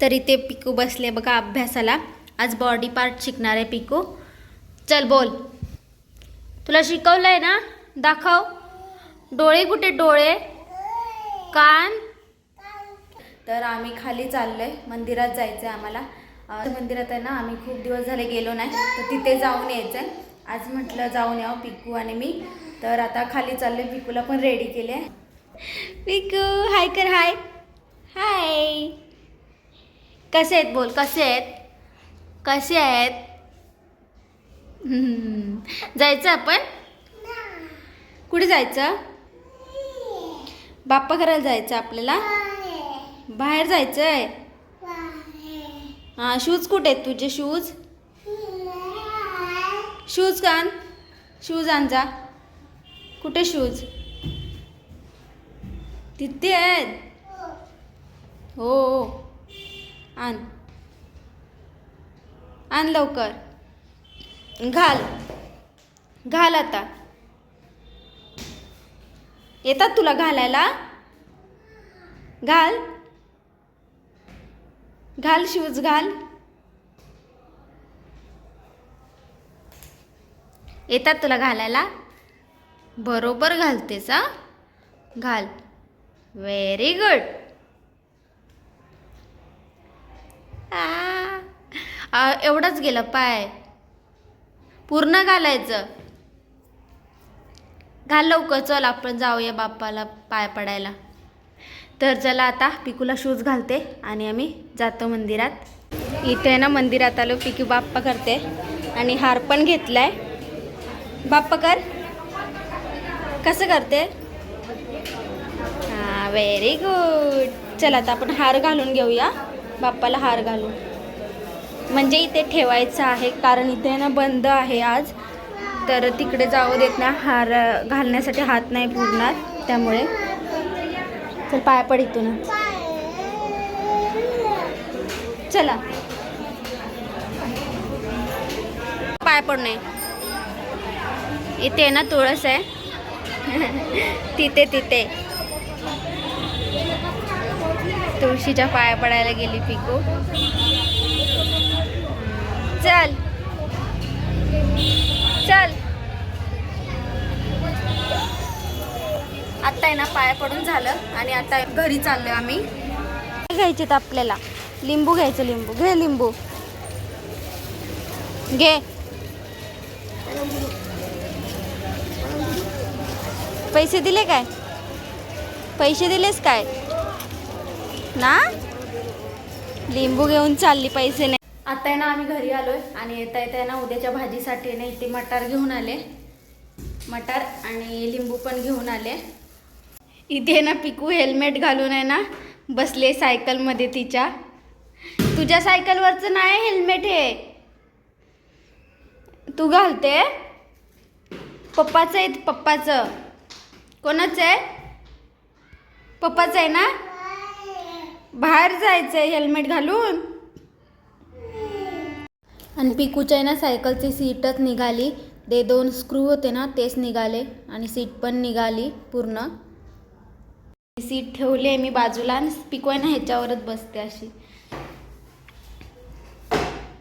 तर इथे पिकू बसले बघा अभ्यासाला. आज बॉडी पार्ट शिकणार आहे पिकू. चल बोल. तुला शिकवलं आहे ना? दाखव. डोळे कुठे? डोळे. कान. तर आम्ही खाली चाललोय. मंदिरात जायचं आहे आम्हाला मंदिरात आहे ना आम्ही खूप दिवस झाले गेलो नाही. तर तिथे जाऊन यायचं आहे आज म्हटलं जाऊन यावं पिकू आणि मी. तर आता खाली चाललोय. पिकूला पण रेडी केले पिकू हाय कर हाय हाय कसे आहेत बोल कसे आहेत? कसे आहेत? जायचं आपण? कुठे जायचं? बाप्पा करायला जायचं आपल्याला? बाहेर जायचं आहे हां शूज कुठे आहेत तुझे शूज शूज कान? शूज आण जा. कुठे शूज तिथे आहेत. हो हो. आण. आण लवकर. घाल. घाल आता. येतात तुला घालायला? घाल. घाल शूज घाल. येतात तुला घालायला? बरोबर घालतेस हां? घाल. व्हेरी गुड एवढंच गेलं पाय. पूर्ण घालायचं. घाल लवकर चल आपण जाऊया बाप्पाला पाय पडायला. तर चला आता पिकूला शूज घालते आणि आम्ही जातो मंदिरात. इथे ना मंदिरात आलो पिकू बाप्पा करते. आणि हार पण घेतलाय. बाप्पा कर. कसं करते? हां व्हेरी गुड चला आता आपण हार घालून घेऊया. बाप्पाला हार घालू म्हणजे इथे ठेवायचं आहे कारण इथे ना बंद आहे आज. तर तिकडे जाऊ देत ना हार घालण्यासाठी हात नाही पुरणार त्यामुळे. चल पाया पड इथून. चला. पाय पड नाही. इथे आहे ना तुळस आहे. तिथे तिथे. तुळशीच्या पाया पडायला गेली पिकू. पाया पडून झालं आणि आता घरी चाललोय आम्ही. घ्यायचे आपल्याला. लिंबू घ्यायचं लिंबू. घे लिंबू. घे. पैसे दिले काय? पैसे दिलेस काय? ना? लिंबू घेऊन चालली पैसे नाही. आता ना आम्ही घरी आलोय आणि येता येता ना उद्याच्या भाजीसाठी ना इथे मटार घेऊन आले. मटार आणि लिंबू पण घेऊन आले. इथे ना पिकू हेल्मेट घालून आहे ना बसले सायकलमध्ये तिच्या. तुझ्या सायकलवरचं नाही हेल्मेट हे. तू घालते? पप्पाचं आहे पप्पाचं. कोणाचं आहे? पप्पाचं आहे ना? बाहेर जायचं आहे हेल्मेट घालून. आणि पिकूच्या आहे ना सायकलची सीटच निघाली. ते दोन स्क्रू होते ना तेच निघाले. आणि सीट पण निघाली पूर्ण. सीट ठेवली आहे मी बाजूला आणि पिकू आहे ना ह्याच्यावरच बसते अशी.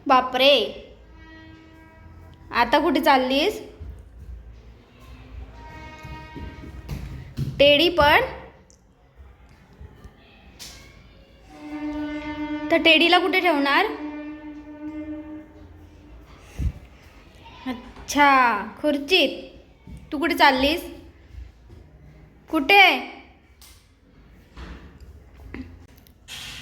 बापरे. आता कुठे चाललीस? टेडी पण. तर टेडीला कुठे ठेवणार? अच्छा खुर्चीत. तू कुठे चाललीस? कुठे?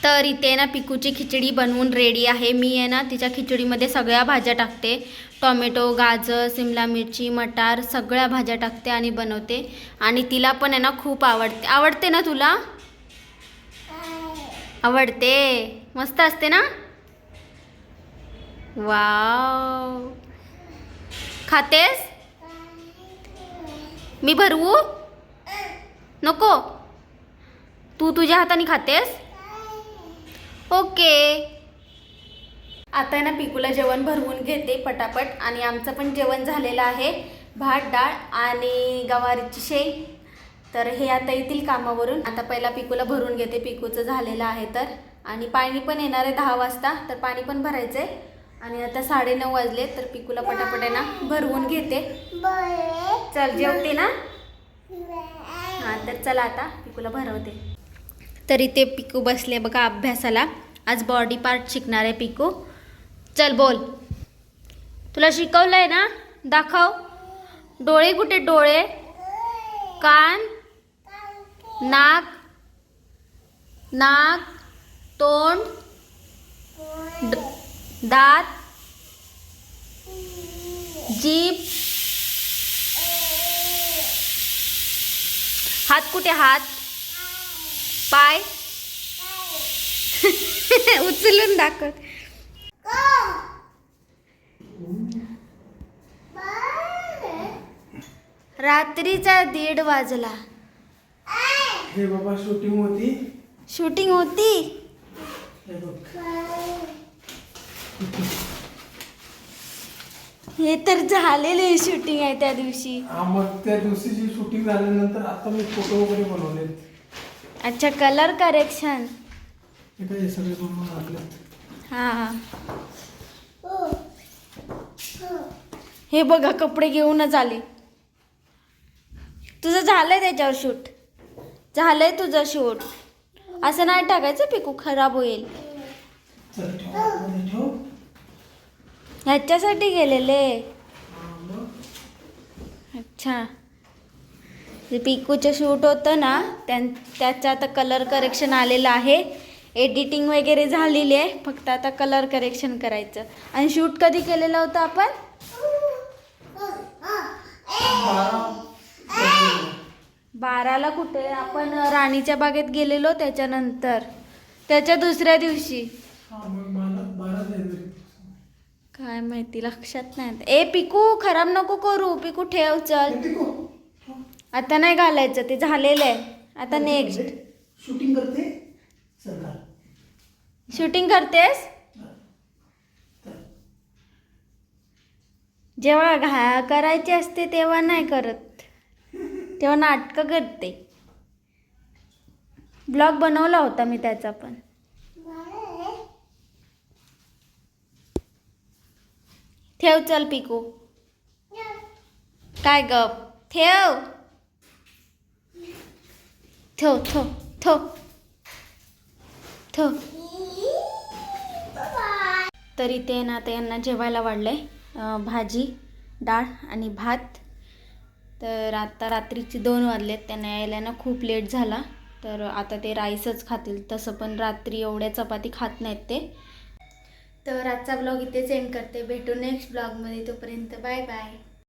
तर इथे ना पिकूची खिचडी बनवून रेडी आहे. मी आहे ना तिच्या खिचडीमध्ये सगळ्या भाज्या टाकते. टॉमॅटो गाजर सिमला मिरची मटार सगळ्या भाज्या टाकते आणि बनवते. आणि तिला पण आहे ना खूप आवडते. आवडते ना तुला? आवडते. मस्त असते ना? वाव. खातेस? मी भरवू? नको. तू तुझ्या हाताने खातेस? ओके. आता ना पिकूला जेवण भरवून घेते पटापट. आणि आमचं पण जेवण झालेलं आहे. भात डाळ आणि गवारीची शेंग. तर हे आता येतील कामावरून. आता पहिला पिकूला भरून घेते. पिकूचं झालेलं आहे तर. आणि पाणी पण येणार आहे दहा वाजता. तर पाणी पण भरायचं आहे आणि आता साडेनऊ वाजले तर पिकूला पटापट आहे ना भरवून घेते. चल जेवते ना? हां तर चला आता. पिकूला भरवते. तर इथे पिकू बसले बघा अभ्यासाला. आज बॉडी पार्ट शिकणार आहे पिकू. चल बोल. तुला शिकवलं आहे ना? दाखव. डोळे कुठे? डोळे. कान. नाक. नाक. तोंड. दात. जीभ. हात कुठे? हात. पाय. उचलून दाखव रात्रीचा दीड वाजला. हे बाबा शूटिंग होती. शूटिंग होती? हे तर झालेले शूटिंग आहे त्या दिवशी. मग त्या दिवशीची शूटिंग झाल्यानंतर आता मी फोटो वगैरे बनवलेत. अच्छा कलर करेक्शन हे काय हे सगळे बनवून आणलेत हा. हे बघा कपडे घेऊनच आले. तुझं झालंय त्याच्यावर शूट झालंय तुझं शूट असं नाही टाकायचं पिकू खराब होईल. चल ठेव आतमध्ये ठेव. ह्याच्यासाठी गेलेले. हा, मग. अच्छा. जे पिकूचं शूट होतं ना त्यां त्याचं आता कलर करेक्शन आलेलं आहे. एडिटिंग वगैरे झालेली आहे फक्त आता कलर करेक्शन करायचं. आणि शूट कधी केलेलं होतं आपण? बारा बाराला कुठे? आपण राणीच्या बागेत गेलेलो त्याच्यानंतर. त्याच्या दुसऱ्या दिवशी. काय माहिती लक्षात नाही. ए पिकू खराब नको करू. पिकू ठेव चल. आता नाही घालायचं ते झालेलं आहे. आता नेक्स्ट शूटिंग करते? घाल. शूटिंग करतेस? जेव्हा घा करायची असते तेव्हा नाही करत. तेव्हा नाटकं करते. ब्लॉग बनवला होता मी त्याचा पण. ठेव चल पिकू. काय गप? ठेव. ठेव ठेव ठेव. ठेव. तर इथे ना आता यांना जेवायला वाढलं आहे भाजी डाळ आणि भात. तर आता रात्रीचे दोन वाजलेत त्यांना यायला ना खूप लेट झाला. तर आता ते राईसच खातील. तसं पण रात्री एवढ्या चपाती खात नाहीत ते. तर आजचा ब्लॉग इथेच एंड करते. भेटू नेक्स्ट ब्लॉगमध्ये. तोपर्यंत बाय बाय.